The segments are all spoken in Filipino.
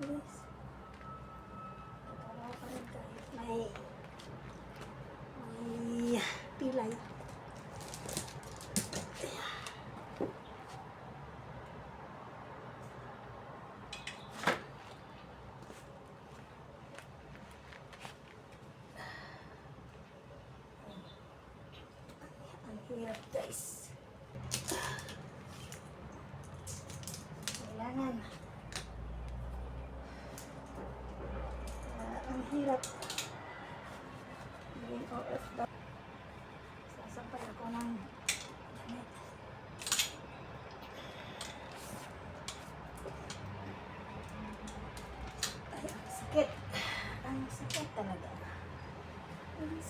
Guys. Tatawa pa rin kahit may may guys.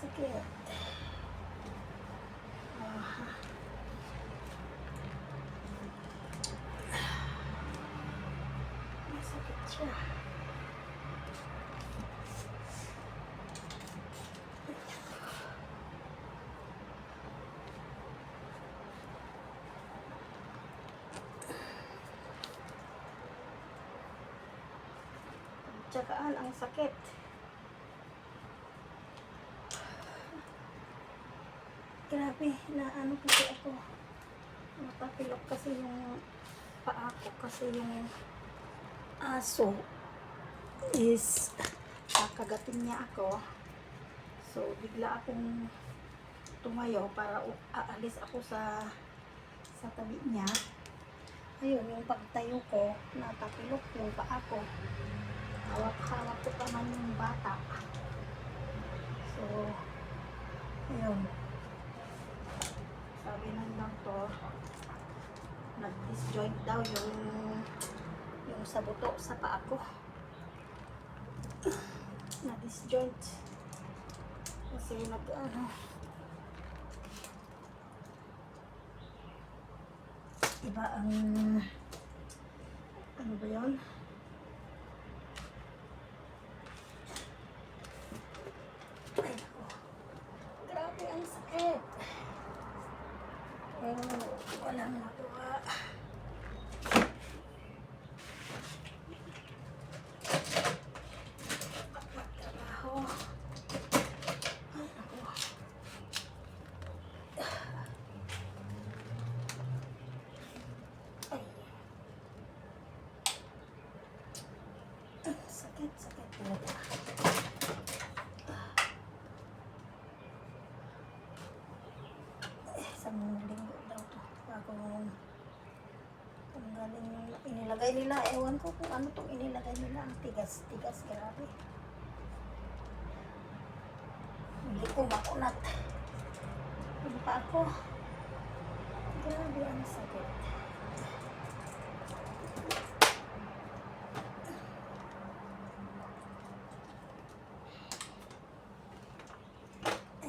Sakit. Ah. Ang sakit siya. Tsagaan ang sakit. Grabe, na ano kasi ako. Napapilok kasi yung paa ko kasi yung aso is kakagatin niya ako. So, bigla akong tumayo para aalis ako sa sa tabi niya. Ayun, yung pagtayo ko, natapilok yung paa ko. Hawak-hawak ko pa man yung bata. So, ayun. Sabi ng doktor, nag-disjoint daw yung yung sa buto sa paa ko. Na-disjoint. Kasi nag ano, iba ang ano ba yun? Ay, nako. Grabe ang sakit. Pero walang magawa. Magtrabaho. Ay, nako. Ay. Ang sakit, sakit talaga. Eh, isang linggo daw to bago tanggalin yung inilagay nila. Ewan ko kung ano tong inilagay nila. Ang tigas tigas grabe. Hindi ko makunat. Ano pa ako. Grabe ang sakit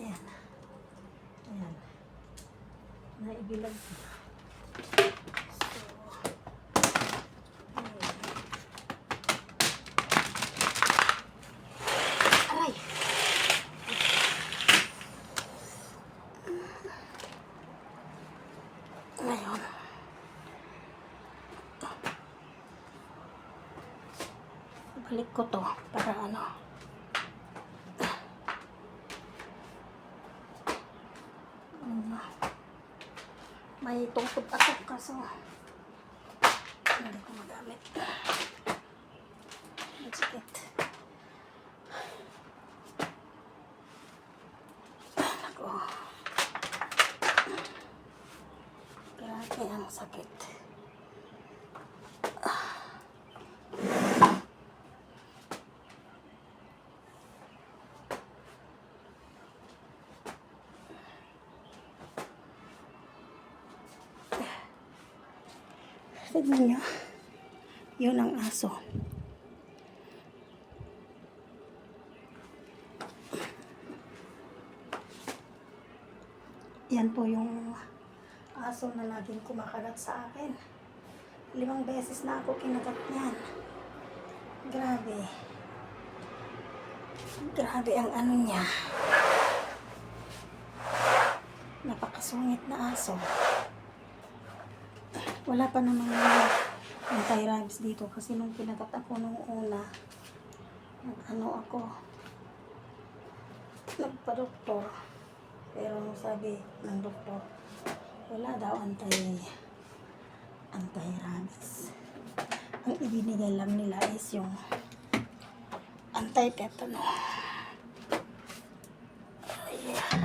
ayan ayan ko. Ayun. Aray! Ngayon. Balik ko to para. Ano. May tungkod ako kaso hindi ko magamit. Ang sakit. Ako. Grabe ang sakit. Tignan nyo. Yun ang aso. Yan po yung aso na laging kumakagat sa akin. Limang beses na ako kinagat niyan. Grabe. Grabe ang ano niya. Napakasungit na aso. Wala pa namang anti-rabies dito kasi nung pinatat ako nung una, nag-ano ako, nagpa-doktor. Pero sabi ng doktor, wala daw anti anti-rabies. Ang ibinigay lang nila is yung anti-tetano. Ayan.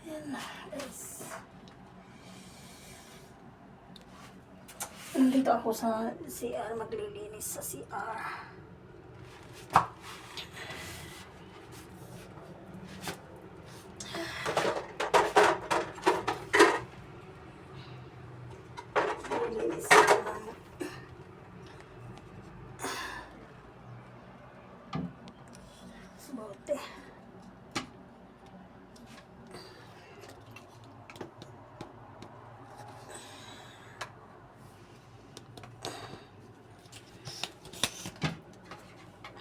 Ayan na, guys. Nandito ako sa CR, maglilinis sa CR. Maglilinis.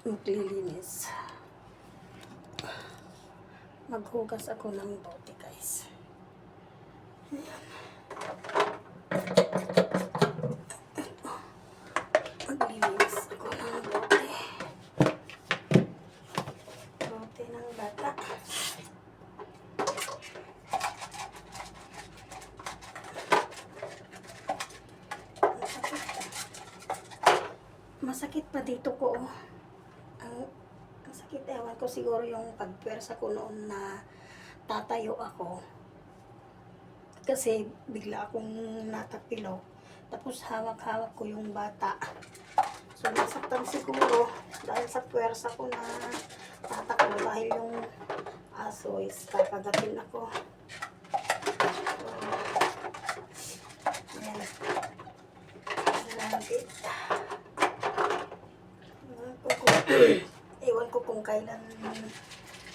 Maglilinis. Maghugas ako ng bote, guys. Ayan. Maglilinis ako ng bote. Bote ng bata. Masakit. Masakit pa dito ko, oh ang ang sakit ewan ko siguro yung pagpwersa ko noon na tatayo ako. Kasi bigla akong natapilo. Tapos hawak-hawak ko yung bata. So nasaktan siguro dahil sa pwersa ko na tatakbo dahil yung aso is kakagatin ako. So, ayan. Grabe. Ewan ko kung, ewan ko kung kailan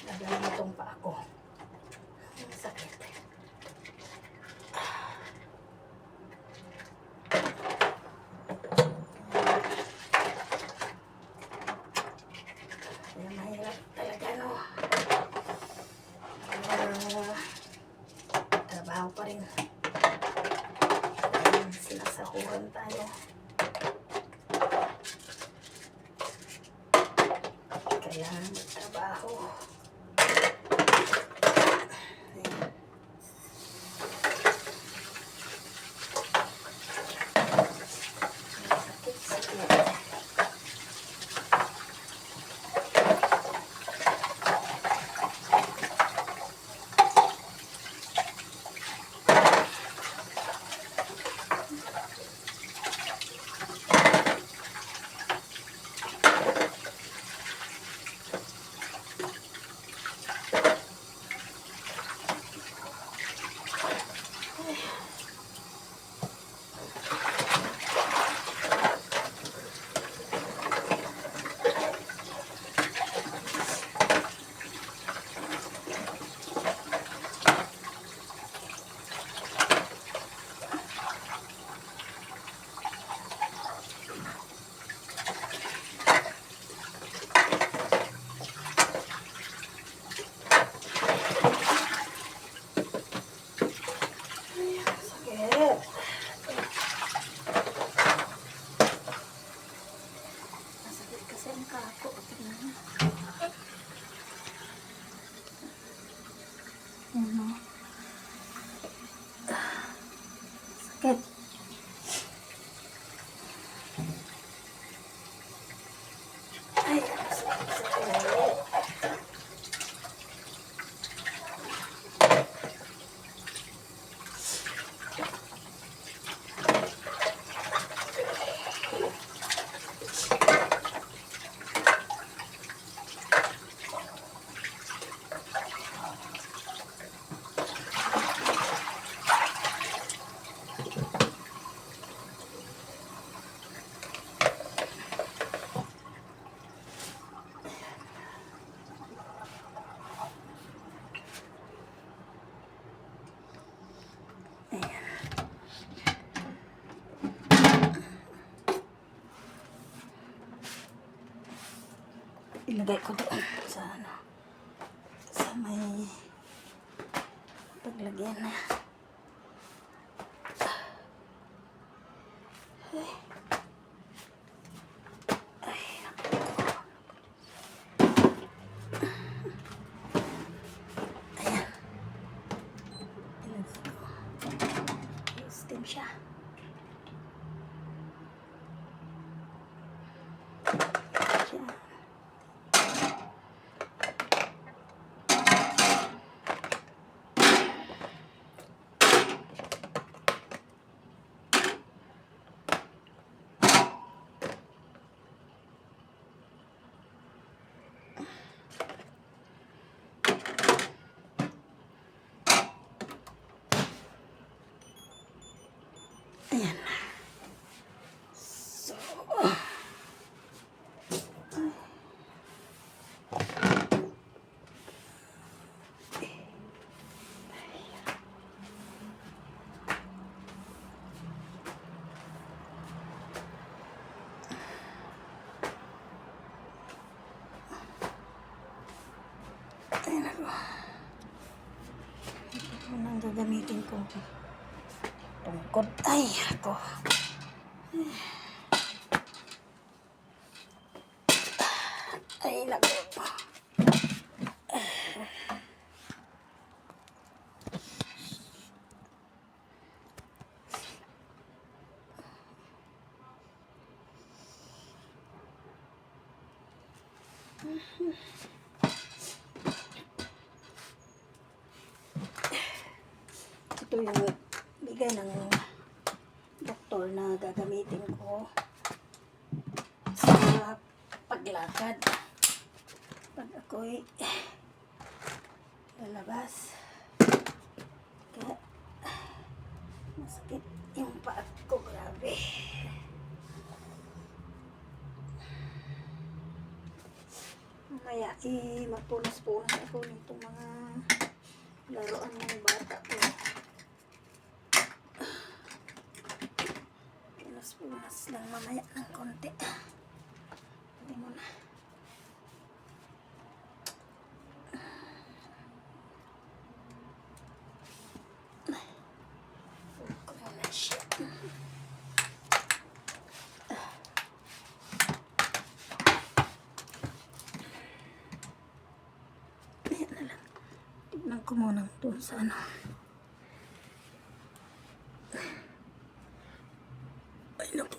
nagaling itong pa ako. Ang sakit. Kaya mahirap talaga, no? Ah, trabaho pa rin. Dahil Sinasahuran tayo. Kailangan magtrabaho. Ilagay ko doon sa ano sa may paglagyan na Ay. Siya. Ayan. So, Ayan ako. Ito na ang gagamitin ko. Tungkod. Ay, ako. Ay, naku. Ito yung bigay ng doktor na gagamitin ko sa paglakad. Pag ako'y lalabas. Kaya masakit yung paa ko. Grabe. Mamaya, eh, magpunas-punas ako nitong mga laruan ng bata ko. Punas-punas lang mamaya ng konti. Hindi mo na. Ayan na lang. Tignan ko muna doon sa ano. Ay, naku.